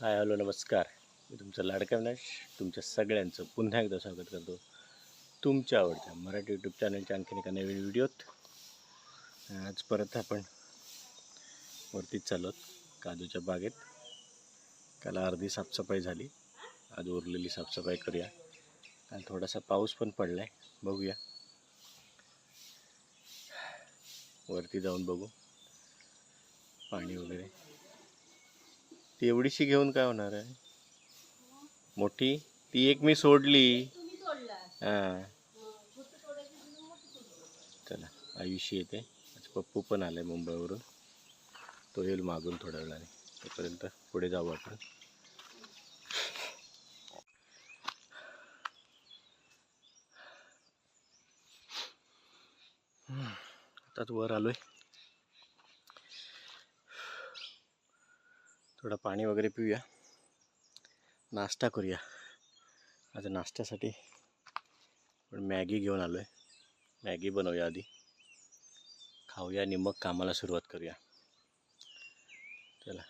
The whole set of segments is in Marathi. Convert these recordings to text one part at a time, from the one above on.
हाय हॅलो नमस्कार. मी तुमचं लाडका विनाश तुमच्या सगळ्यांचं पुन्हा एकदा स्वागत करतो तुमच्या आवडत्या मराठी यूट्यूब चॅनलच्या आणखीन एका नवीन व्हिडिओत. आज परत आपण वरतीच चाललो आहोत, काजूच्या बागेत. काल अर्धी साफसफाई झाली. आज उरलेली साफसफाई करूया. आणि थोडासा पाऊस पण पडला आहे बघूया. वरती जाऊन बघू. पाणी वगैरे. ती एवढीशी घेऊन काय होणार आहे? मोठी? ती एक मी सोडली. हां. चला आयुष्य येते. आज पप्पू पण आलाय मुंबईवरून. तो येईल मागून थोड्या वेळाने. तोपर्यंत पुढे जाऊ आपण. आताच वर आलोय. थोडं पाणी वगैरे पिऊया. नाश्ता करूया. आज नाश्त्यासाठी पण मॅगी घेऊन आलो आहे मॅगी बनवूया आधी. खाऊया आणि मग कामाला सुरुवात करूया. चला.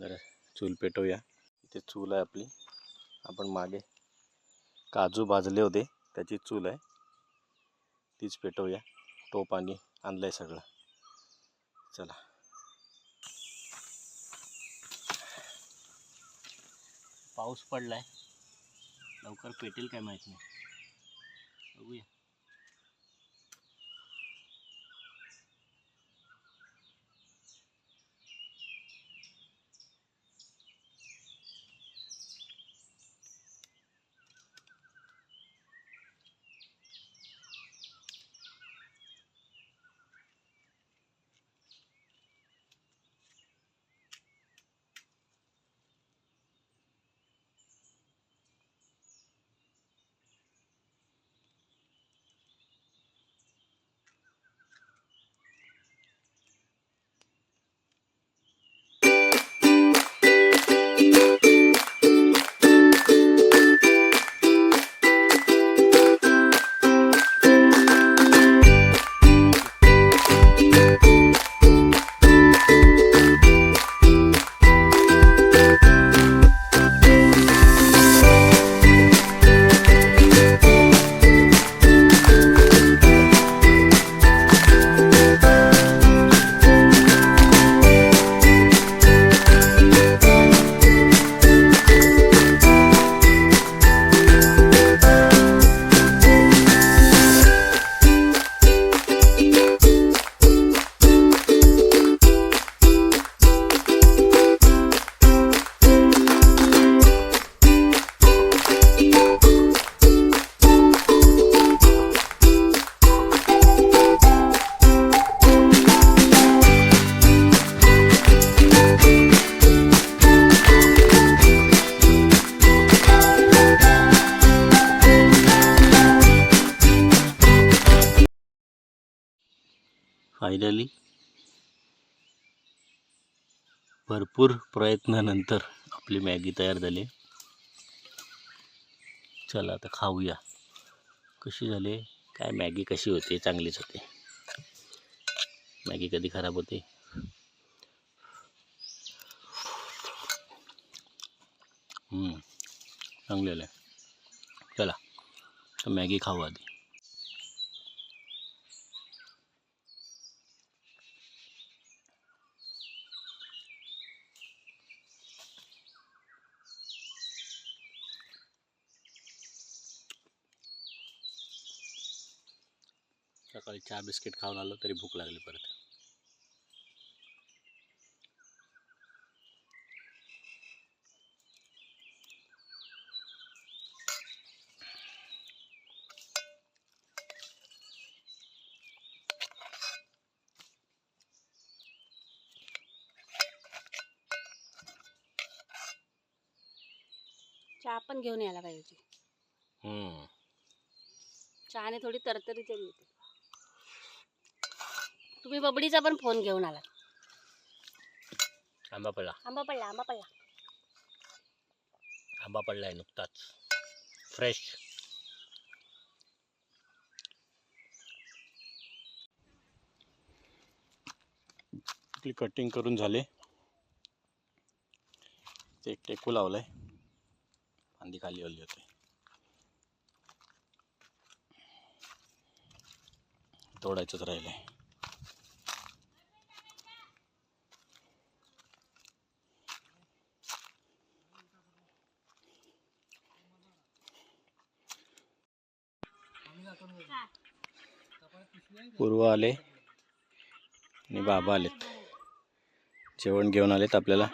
जरा चूल पेटवूया. इथे चूल आहे आपली. आपण मागे काजू भाजले होते. त्याची चूल आहे. तीच पेटवूया. टोप आणि आणलं आहे सगळं. चला. पाऊस पडला आहे लवकर पेटेल काय माहीत नाही. बघूया. फायनली भरपूर प्रयत्नानंतर आपली मॅगी तयार झाली. चला आता खाऊया. कशी झाली? काय मॅगी कशी होते? चांगलीच होते. मॅगी कधी खराब होते? हम्म, चांगली आलं चला तर मॅगी खाऊ आधी. सकाळी चहा बिस्किट खाऊन आलो तरी भूक लागली परत. चहा पण घेऊन यायला पाहिजे. चहाने थोडी तरतरी तरी येते. तुम्ही बबडीचा पण फोन घेऊन आला. आंबा पडला. आंबा पडला आंबा पडला. आंबा पडला आहे नुकताच. फ्रेश आपली कटिंग करून झाले. ते एक टेकू लावलंय. फांदी खाली ओली होते. तोडायचंच राहिलंय. पूर्व आले आणि बाबा आलेत. जेवण घेऊन आलेत आपल्याला.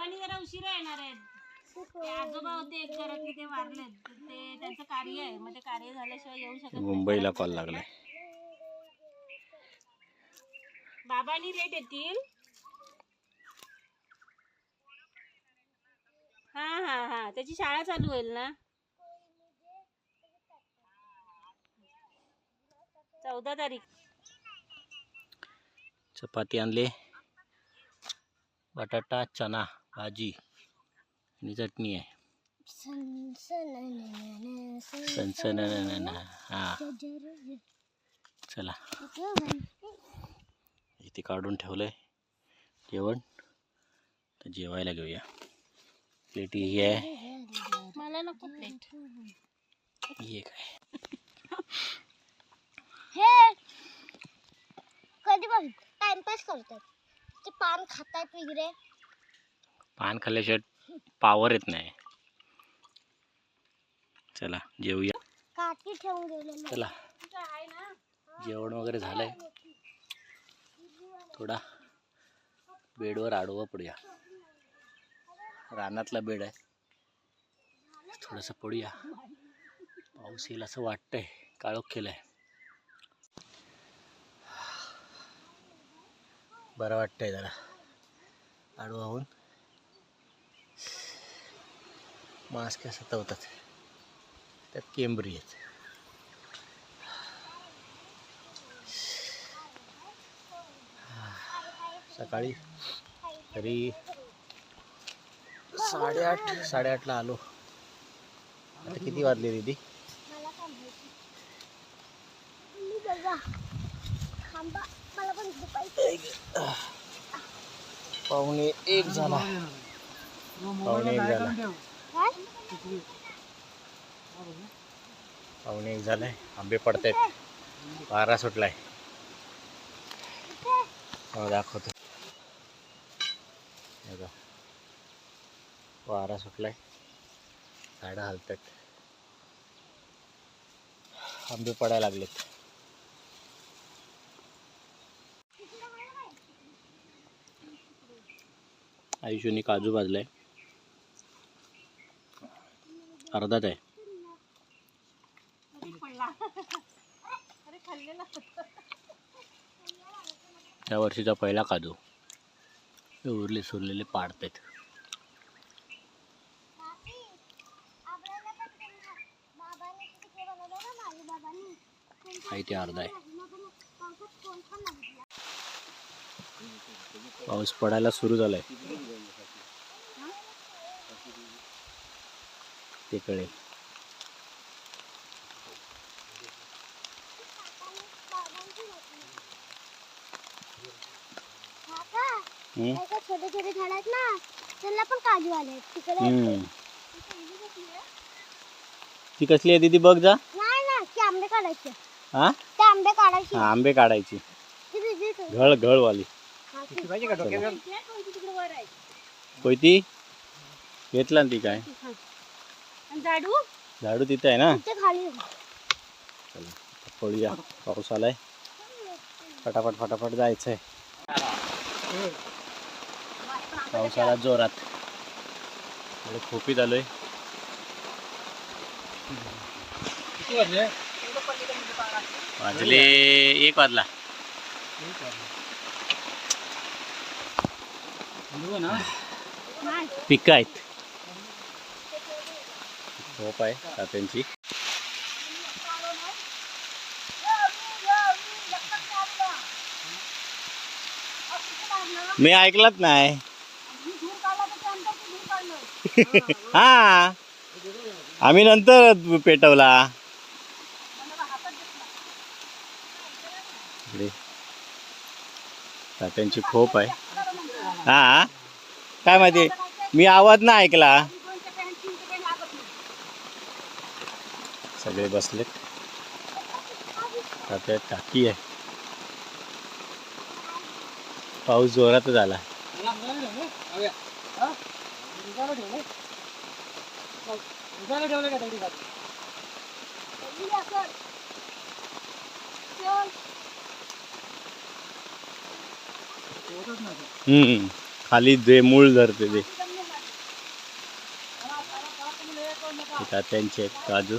मुंबईला कॉल लागलाय. बाबांनी लेट येतील. हा हा हा. त्याची शाळा चालू होईल ना? चौदा तारीख. चपाती आणले. बटाटा चना भाजी आणि चटणी आहे. सनसन हा चला इथे काढून ठेवलंय जेवण तर जेवायला घेऊया प्लेट ही आहे मला नको प्लेट ही एक आहे हे. कधी बघ टाइमपास करतात ते पान खातात वगैरे. पान खाल्ल्याशिवाय पावर येत नाही. चला जेवूया. काठी ठेवून गेले चला. जेवण वगैरे झालंय. थोडा बेडवर आडवं पडूया. रानातला बेड आहे. थोडंसं पडूया. पाऊस येईल असं वाटतंय. काळोख केलंय. बरं वाटतंय जरा. आडवाहून मास्क सतवतात त्यात केंबरी आहेत. सकाळी तरी साडेआठ साडेआठला आलो. आता किती वाजले दीदी मला काय माहिती मी बघा थांबा मला पण झोपायचं पाहुणे एक झाला. पाहुणे एक झाला. पाहुणे एक झालाय आंबे पडतायत. पारा सुटलाय. हो, दाखवतो. हे वारा सुटलाय. झाडं हलतात आंबे पडायला लागलेत. आयुष्यने काजू भाजला आहे अर्धात आहे. त्या वर्षीचा पहिला काजू. उरले सुरलेले पाडपेत आहे ते अर्धा आहे बाजूला पण पावसात कोण पण लागला पाऊस पडायला सुरू झालाय. ते कळेल काका हम्म? एका छोटे छोटे झाड आहेत ना त्यांना पण काजू आले तिकडे. ती कसली आहे दीदी बघ जा. नाही ना ते आंबे काढायचे. हा? ते आंबे काढायचे. आंबे काढायची. आहे. घळ घळवाली. हा, ती. वर आहे कोयती? घेतला ना ती काय? आणि झाडू? झाडू तिथे आहे ना? तिथे खाली. पळूया. पाऊस आलाय. फटाफट फटाफट जायचंय. पाऊस आला जोरात. इकडे खोपीत आलोय. वाजले एक वाजला. पिक आहेत. झोप आहे तात्यांची. मी ऐकलंच नाही. हा. आम्ही नंतर पेटवला. तात्यांची खोप आहे. हा? काय माहिती? मी आवाज ना ऐकला. सगळे बसले टाकी आहे. पाऊस जोरात झाला. ठेवलं का हम्म खाली जे मूळ धरते ते. त्यांचे आहेत काजू.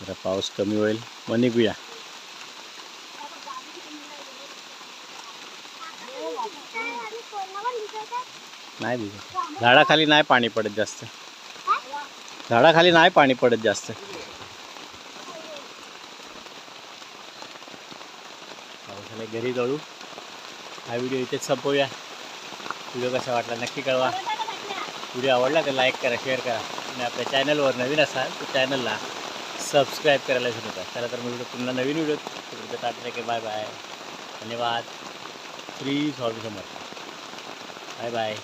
जरा पाऊस कमी होईल. मग निघूया. नाही झाडाखाली नाही पाणी पडत जास्त. झाडाखाली नाही पाणी पडत जास्त. पावसाला घरी जळू. हा व्हिडिओ इथेच संपवूया. व्हिडिओ कसा वाटला नक्की कळवा. व्हिडिओ आवडला तर लाईक करा शेअर करा. आणि आपल्या चॅनलवर नवीन असाल तर चॅनलला सबस्क्राईब करायला विसरू नका. चला तर मी पुन्हा नवीन व्हिडिओ टाटा की बाय बाय. धन्यवाद. Shri Swami Samarth bye bye